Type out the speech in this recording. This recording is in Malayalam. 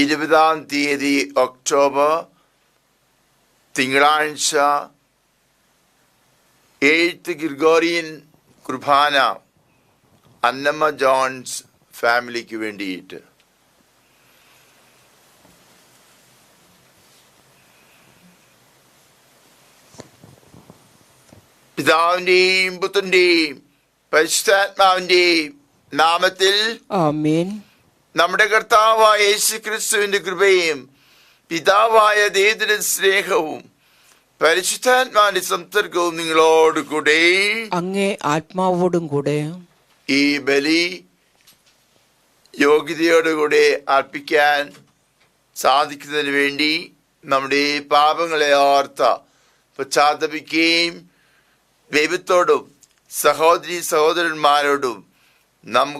ഇരുപതാം തീയതി ഒക്ടോബർ തിങ്കളാഴ്ച എയ്ത്ത് ഗ്രിഗോറിയൻ കുർബാന അന്നമ്മ ജോൺസ് ഫാമിലിക്ക് വേണ്ടിയിട്ട്. പിതാവിന്റെയും പുത്രന്റെയും പരിശുദ്ധാത്മാവിന്റെയും നാമത്തിൽ ആമേൻ. നമ്മുടെ കർത്താവായ യേശു ക്രിസ്തുവിന്റെ കൃപയും പിതാവായ ദൈവത്തിന്റെ സ്നേഹവും പരിശുദ്ധാത്മാവിന്റെ സംസർഗവും നിങ്ങളോട് കൂടെ. അങ്ങേ ആത്മാവോടും കൂടെ. ഈ ബലി യോഗ്യതയോടുകൂടെ അർപ്പിക്കാൻ സാധിക്കുന്നതിന് വേണ്ടി നമ്മുടെ ഈ പാപങ്ങളെ ഓർത്ത പശ്ചാത്തപിക്കുകയും ദൈവത്തോടും സഹോദരി സഹോദരന്മാരോടും നമുക്ക്